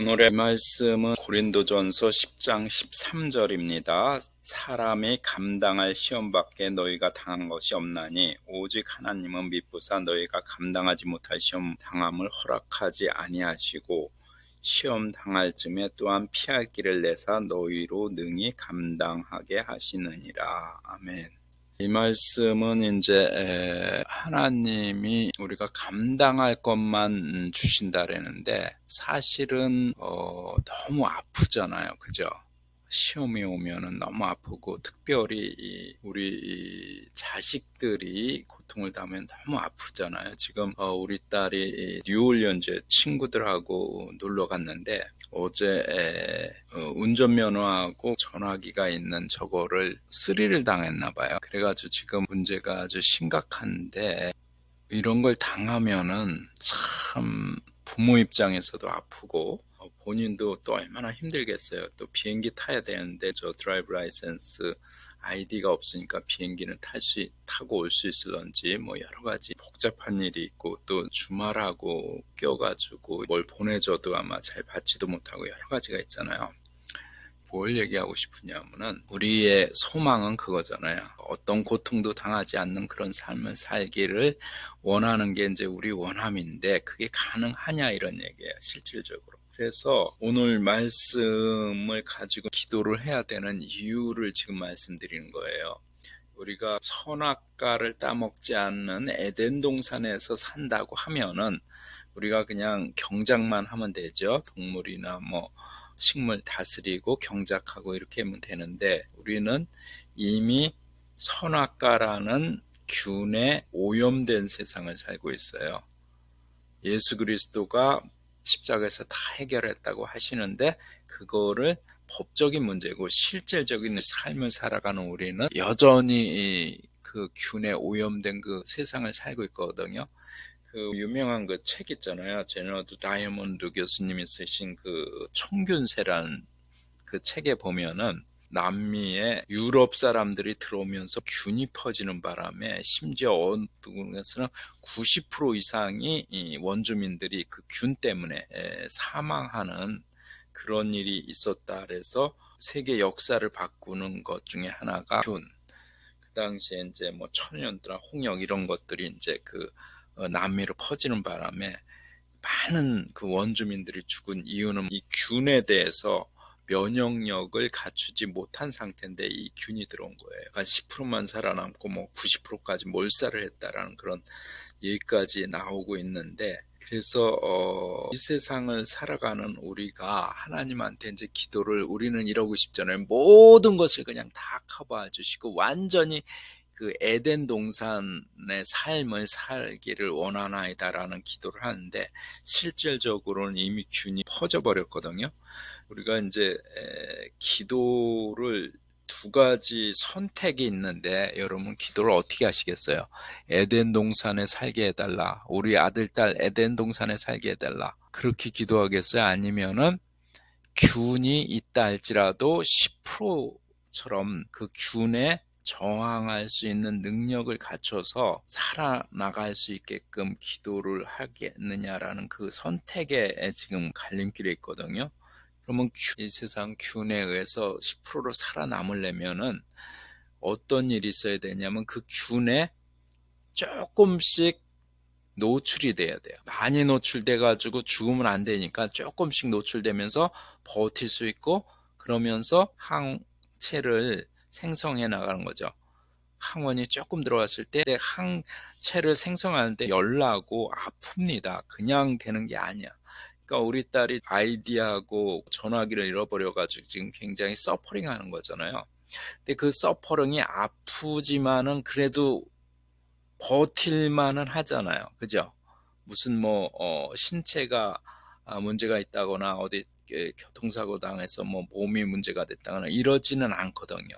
오늘의 말씀은 고린도전서 10장 13절입니다. 사람이 감당할 시험밖에 너희가 당한 것이 없나니 오직 하나님은 미쁘사 너희가 감당하지 못할 시험 당함을 허락하지 아니하시고 시험 당할 쯤에 또한 피할 길을 내사 너희로 능히 감당하게 하시느니라. 아멘. 이 말씀은 이제 하나님이 우리가 감당할 것만 주신다라는데 사실은 어 너무 아프잖아요. 그죠? 시험이 오면은 너무 아프고 특별히 우리 자식들이 고통을 당하면 너무 아프잖아요. 지금 어 우리 딸이 뉴올리언즈 친구들하고 놀러 갔는데 어제 어 운전면허하고 전화기가 있는 저거를 스리를 당했나 봐요. 그래가지고 지금 문제가 아주 심각한데 이런 걸 당하면은 참 부모 입장에서도 아프고 어, 본인도 또 얼마나 힘들겠어요. 또 비행기 타야 되는데 저 드라이브 라이센스 아이디가 없으니까 비행기는 탈 수 타고 올 수 있을런지 뭐 여러 가지 복잡한 일이 있고 또 주말하고 껴가지고 뭘 보내줘도 아마 잘 받지도 못하고 여러 가지가 있잖아요. 뭘 얘기하고 싶으냐면은 우리의 소망은 그거잖아요. 어떤 고통도 당하지 않는 그런 삶을 살기를 원하는 게 이제 우리 원함인데 그게 가능하냐 이런 얘기예요. 실질적으로. 그래서 오늘 말씀을 가지고 기도를 해야 되는 이유를 지금 말씀드리는 거예요. 우리가 선악과를 따먹지 않는 에덴 동산에서 산다고 하면은 우리가 그냥 경작만 하면 되죠. 동물이나 뭐 식물 다스리고 경작하고 이렇게 하면 되는데 우리는 이미 선악과라는 균에 오염된 세상을 살고 있어요. 예수 그리스도가 십자가에서 다 해결했다고 하시는데 그거를 법적인 문제고 실질적인 삶을 살아가는 우리는 여전히 그 균에 오염된 그 세상을 살고 있거든요. 그 유명한 그 책 있잖아요. 제너드 다이아몬드 교수님이 쓰신 그 청균세라는 그 책에 보면은 남미에 유럽 사람들이 들어오면서 균이 퍼지는 바람에 심지어 어느 곳에서는 90% 이상이 원주민들이 그 균 때문에 사망하는 그런 일이 있었다 그래서 세계 역사를 바꾸는 것 중에 하나가 균. 그 당시에 이제 뭐 천연두나 홍역 이런 것들이 이제 그 어, 남미로 퍼지는 바람에 많은 그 원주민들이 죽은 이유는 이 균에 대해서 면역력을 갖추지 못한 상태인데 이 균이 들어온 거예요. 한 10%만 살아남고 뭐 90%까지 몰살을 했다라는 그런 얘기까지 나오고 있는데 그래서 어, 이 세상을 살아가는 우리가 하나님한테 이제 기도를 우리는 이러고 싶잖아요. 모든 것을 그냥 다 커버해 주시고 완전히 그 에덴 동산의 삶을 살기를 원하나이다라는 기도를 하는데 실질적으로는 이미 균이 퍼져버렸거든요. 우리가 이제 기도를 두 가지 선택이 있는데 여러분 기도를 어떻게 하시겠어요? 에덴 동산에 살게 해달라. 우리 아들 딸 에덴 동산에 살게 해달라. 그렇게 기도하겠어요? 아니면은 균이 있다 할지라도 10%처럼 그 균에 저항할 수 있는 능력을 갖춰서 살아나갈 수 있게끔 기도를 하겠느냐라는 그 선택에 지금 갈림길에 있거든요. 그러면 이 세상 균에 의해서 10%로 살아남으려면은 어떤 일이 있어야 되냐면 그 균에 조금씩 노출이 돼야 돼요. 많이 노출돼 가지고 죽으면 안 되니까 조금씩 노출되면서 버틸 수 있고 그러면서 항체를 생성해 나가는 거죠. 항원이 조금 들어왔을 때 항체를 생성하는데 열나고 아픕니다. 그냥 되는 게 아니야. 그러니까 우리 딸이 아이디하고 전화기를 잃어버려가지고 지금 굉장히 서퍼링 하는 거잖아요. 근데 그 서퍼링이 아프지만은 그래도 버틸만은 하잖아요. 그죠? 무슨 뭐, 어, 신체가 아, 문제가 있다거나 어디 교통사고 당해서 뭐 몸이 문제가 됐다거나 이러지는 않거든요.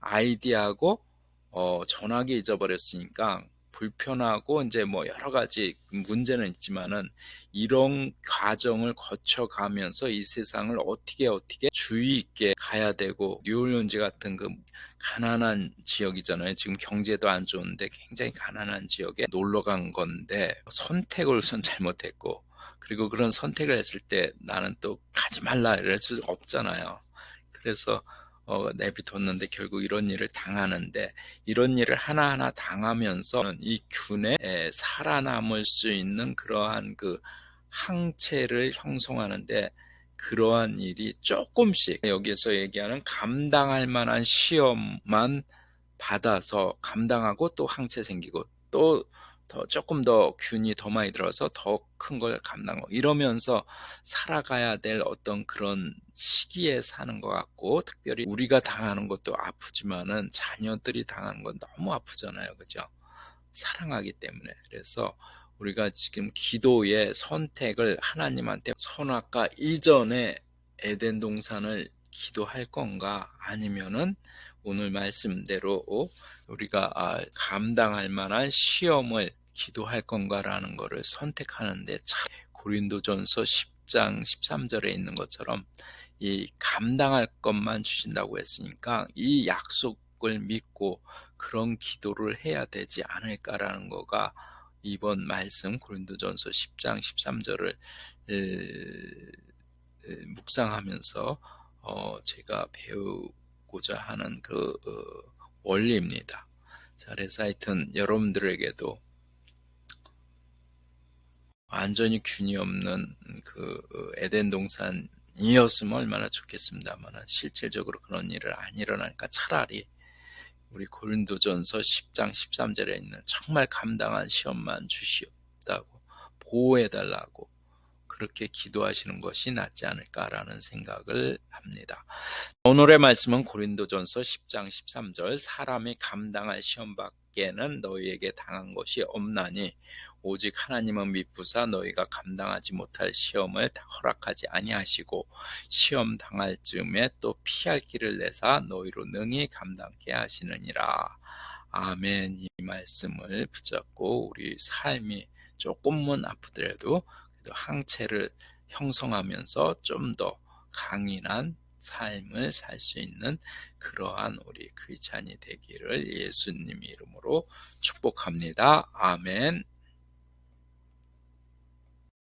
아이디하고 어, 전화기 잊어버렸으니까 불편하고 이제 뭐 여러 가지 문제는 있지만은 이런 과정을 거쳐가면서 이 세상을 어떻게 어떻게 주의 있게 가야 되고 뉴올리언즈 같은 그 가난한 지역이잖아요. 지금 경제도 안 좋은데 굉장히 가난한 지역에 놀러 간 건데 선택을 우선 잘못했고 그리고 그런 선택을 했을 때 나는 또 가지 말라 이럴 수 없잖아요. 그래서 어, 내비뒀는데 결국 이런 일을 당하는데 이런 일을 하나하나 당하면서 이 균에 에, 살아남을 수 있는 그러한 그 항체를 형성하는데 그러한 일이 조금씩 여기서 얘기하는 감당할 만한 시험만 받아서 감당하고 또 항체 생기고 또 더 조금 더 균이 더 많이 들어서 더 큰 걸 감당하고 이러면서 살아가야 될 어떤 그런 시기에 사는 것 같고 특별히 우리가 당하는 것도 아프지만은 자녀들이 당하는 건 너무 아프잖아요. 그죠? 사랑하기 때문에. 그래서 우리가 지금 기도의 선택을 하나님한테 선악과 이전에 에덴 동산을 기도할 건가 아니면은 오늘 말씀대로 우리가 아, 감당할 만한 시험을 기도할 건가라는 것을 선택하는데 참 고린도전서 10장 13절에 있는 것처럼 이 감당할 것만 주신다고 했으니까 이 약속을 믿고 그런 기도를 해야 되지 않을까라는 거가 이번 말씀 고린도전서 10장 13절을 묵상하면서 어, 제가 배우 고자 하는 그 어, 원리입니다. 자, 그래서 하여튼 여러분들에게도 완전히 균이 없는 그 어, 에덴 동산이었으면 얼마나 좋겠습니다만 실질적으로 그런 일을 안 일어나니까 차라리 우리 고린도전서 10장 13절에 있는 정말 감당한 시험만 주시옵다고 보호해달라고 그렇게 기도하시는 것이 낫지 않을까라는 생각을 합니다. 오늘의 말씀은 고린도전서 10장 13절 사람이 감당할 시험 밖에는 너희에게 당한 것이 없나니 오직 하나님은 미쁘사 너희가 감당하지 못할 시험을 허락하지 아니하시고 시험 당할 즈음에 또 피할 길을 내사 너희로 능히 감당케 하시느니라. 아멘. 이 말씀을 붙잡고 우리 삶이 조금은 아프더라도 항체를 형성하면서 좀 더 강인한 삶을 살 수 있는 그러한 우리 크리스찬이 되기를 예수님 이름으로 축복합니다. 아멘.